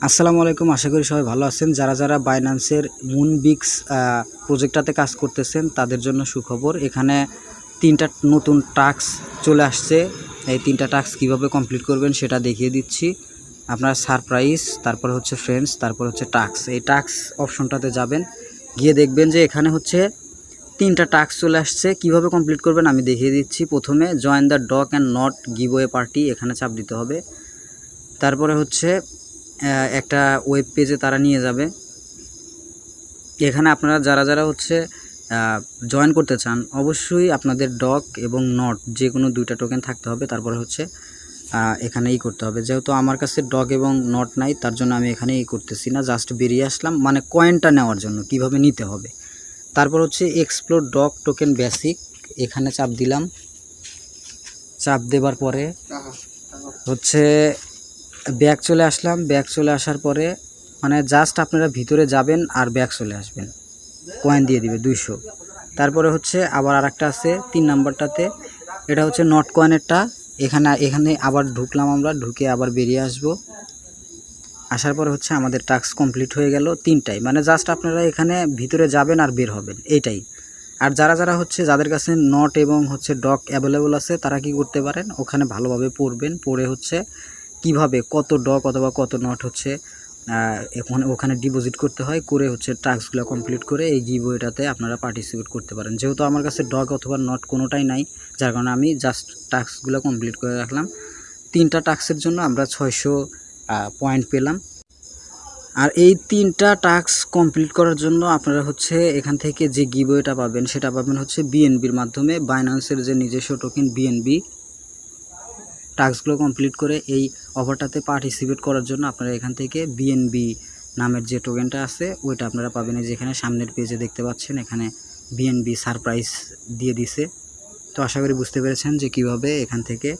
আসসালামু আলাইকুম, আশা করি সবাই ভালো আছেন। যারা যারা বাইন্যান্সের মুনবিক্স প্রজেক্টটাতে কাজ করতেছেন, তাদের জন্য সুখবর, এখানে তিনটা নতুন টাস্ক চলে আসছে। এই তিনটা টাস্ক কীভাবে কমপ্লিট করবেন সেটা দেখিয়ে দিচ্ছি। আপনার সারপ্রাইজ, তারপর হচ্ছে ফ্রেন্ডস, তারপর হচ্ছে টাস্ক। এই টাস্ক অপশনটাতে যাবেন, গিয়ে দেখবেন যে এখানে হচ্ছে তিনটা টাস্ক চলে আসছে। কীভাবে কমপ্লিট করবেন আমি দেখিয়ে দিচ্ছি। প্রথমে join the dock and not giveaway party এখানে চাপ দিতে হবে। তারপরে হচ্ছে একটা ওয়েব পেজে তারা নিয়ে যাবে। এখানে আপনারা যারা যারা হচ্ছে জয়েন করতে চান অবশ্যই আপনাদের ডক এবং নট যে কোনো দুইটা টোকেন থাকতে হবে। তারপরে হচ্ছে আহ, এখানে ই করতে হবে। যেহেতু আমার কাছে ডগ এবং নট নাই তার জন্য আমি এখানে ই করতেছি না। জাস্ট বেরিয়ে আসলাম। মানে কয়েনটা নেওয়ার জন্য কীভাবে নিতে হবে। তারপর হচ্ছে এক্সপ্লোর ডগ টোকেন বেসিক এখানে চাপ দিলাম। চাপ দেবার পরে হচ্ছে ব্যাক চলে আসলাম, ব্যাগ চলে আসার পরে মানে জাস্ট আপনারা ভিতরে যাবেন আর ব্যাগ চলে আসবেন। কয়েন দিয়ে দিবে দুইশো। তারপরে হচ্ছে আবার আরেকটা আছে, তিন নাম্বারটাতে। এটা হচ্ছে নট কয়েনেরটা এখানে এখানে আবার ঢুকলাম আমরা, ঢুকে আবার বেরিয়ে আসব। আসার পরে হচ্ছে আমাদের টাস্ক কমপ্লিট হয়ে গেল তিনটাই মানে জাস্ট আপনারা এখানে ভিতরে যাবেন আর বের হবেন, এইটাই। আর যারা যারা হচ্ছে যাদের কাছে নট এবং হচ্ছে ডক অ্যাভেলেবল আছে, তারা কি করতে পারেন? ওখানে ভালোভাবে পড়বেন, পড়ে হচ্ছে কীভাবে কত ডক অথবা কত নট হচ্ছে এখন ওখানে ডিপোজিট করতে হয়, করে হচ্ছে টাস্কগুলো কমপ্লিট করে এই গিভওয়েটাতে আপনারা পার্টিসিপেট করতে পারেন। যেহেতু আমার কাছে ডগ অথবা নট কোনোটাই নাই, যার কারণে আমি জাস্ট টাস্কগুলো কমপ্লিট করে রাখলাম। তিনটা টাস্কের জন্য আমরা ছয়শো পয়েন্ট পেলাম। আর এই তিনটা টাস্ক কমপ্লিট করার জন্য আপনারা হচ্ছে এখান থেকে যে গিভওয়েটা পাবেন, সেটা পাবেন হচ্ছে বিএনবির মাধ্যমে বাইন্যান্সের যে নিজস্ব টোকেন বিএনবি টাস্কগুলো কমপ্লিট করে এই অফারটাতে পার্টিসিপেট করার জন্য আপনারা এখান থেকে বিএনবি নামের যে টোকেনটা আছে, ওইটা আপনারা পাবেন যেখানে সামনের পেজে দেখতে পাচ্ছেন, এখানে বিএনবি সারপ্রাইজ দিয়ে দিছে। তো আশা করি বুঝতে পেরেছেন যে কীভাবে এখান থেকে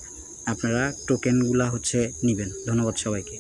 আপনারা টোকেনগুলা হচ্ছে নেবেন। ধন্যবাদ সবাইকে।